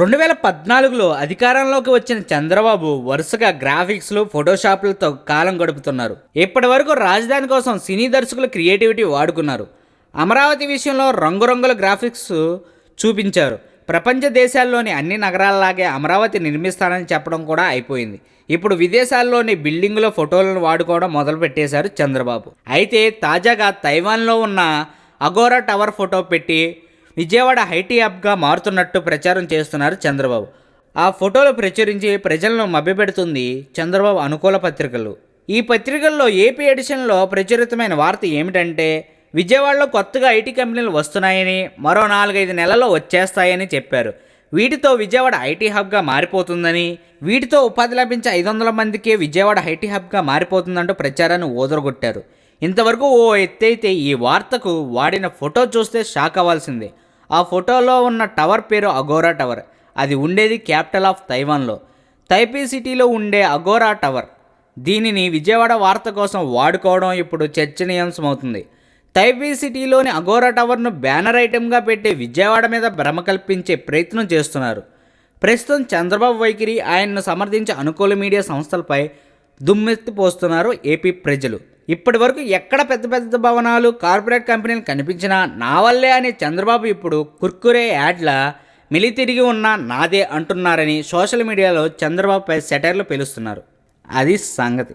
రెండు వేల పద్నాలుగులో అధికారంలోకి వచ్చిన చంద్రబాబు వరుసగా గ్రాఫిక్స్లు ఫోటోషాప్లతో కాలం గడుపుతున్నారు. ఇప్పటి వరకు రాజధాని కోసం సినీ దర్శకులు క్రియేటివిటీ వాడుకున్నారు. అమరావతి విషయంలో రంగురంగుల గ్రాఫిక్స్ చూపించారు. ప్రపంచ దేశాల్లోని అన్ని నగరాల్లాగే అమరావతి నిర్మిస్తానని చెప్పడం కూడా అయిపోయింది. ఇప్పుడు విదేశాల్లోని బిల్డింగుల ఫోటోలను వాడుకోవడం మొదలు పెట్టేశారు చంద్రబాబు. అయితే తాజాగా తైవాన్లో ఉన్న అగోరా టవర్ ఫోటో పెట్టి విజయవాడ హైటీ హబ్గా మారుతున్నట్టు ప్రచారం చేస్తున్నారు చంద్రబాబు. ఆ ఫోటోలు ప్రచురించి ప్రజలను మభ్యపెడుతుంది చంద్రబాబు అనుకూల పత్రికలు. ఈ పత్రికల్లో ఏపీ ఎడిషన్లో ప్రచురితమైన వార్త ఏమిటంటే విజయవాడలో కొత్తగా ఐటీ కంపెనీలు వస్తున్నాయని మరో నాలుగైదు నెలల్లో వచ్చేస్తాయని చెప్పారు. వీటితో విజయవాడ ఐటీ హబ్గా మారిపోతుందని వీటితో ఉపాధి లభించే ఐదు వందల మందికి విజయవాడ ఐటీ హబ్గా మారిపోతుందంటూ ప్రచారాన్ని ఓదరగొట్టారు ఇంతవరకు ఓ ఎత్తైతే ఈ వార్తకు వాడిన ఫోటో చూస్తే షాక్ అవ్వాల్సిందే. ఆ ఫోటోలో ఉన్న టవర్ పేరు అగోరా టవర్. అది ఉండేది క్యాపిటల్ ఆఫ్ తైవాన్లో. తైపీ సిటీలో ఉండే అగోరా టవర్. దీనిని విజయవాడ వార్త కోసం వాడుకోవడం ఇప్పుడు చర్చనీయాంశమవుతుంది. తైపీ సిటీలోని అగోరా టవర్ను బ్యానర్ ఐటెంగా పెట్టి విజయవాడ మీద భ్రమ కల్పించే ప్రయత్నం చేస్తున్నారు. ప్రస్తుతం చంద్రబాబు వైఖరి ఆయన్ను సమర్థించే అనుకూల మీడియా సంస్థలపై దుమ్మెత్తిపోస్తున్నారు ఏపీ ప్రజలు. ఇప్పటి వరకు ఎక్కడ పెద్ద పెద్ద భవనాలు కార్పొరేట్ కంపెనీలు కనిపించినా నా వల్లే అని చంద్రబాబు ఇప్పుడు కుర్కురే యాడ్ల మిలి తిరిగి ఉన్న నాదే అంటున్నారని సోషల్ మీడియాలో చంద్రబాబుపై సెటైర్లు పిలుస్తున్నారు. అది సంగతి.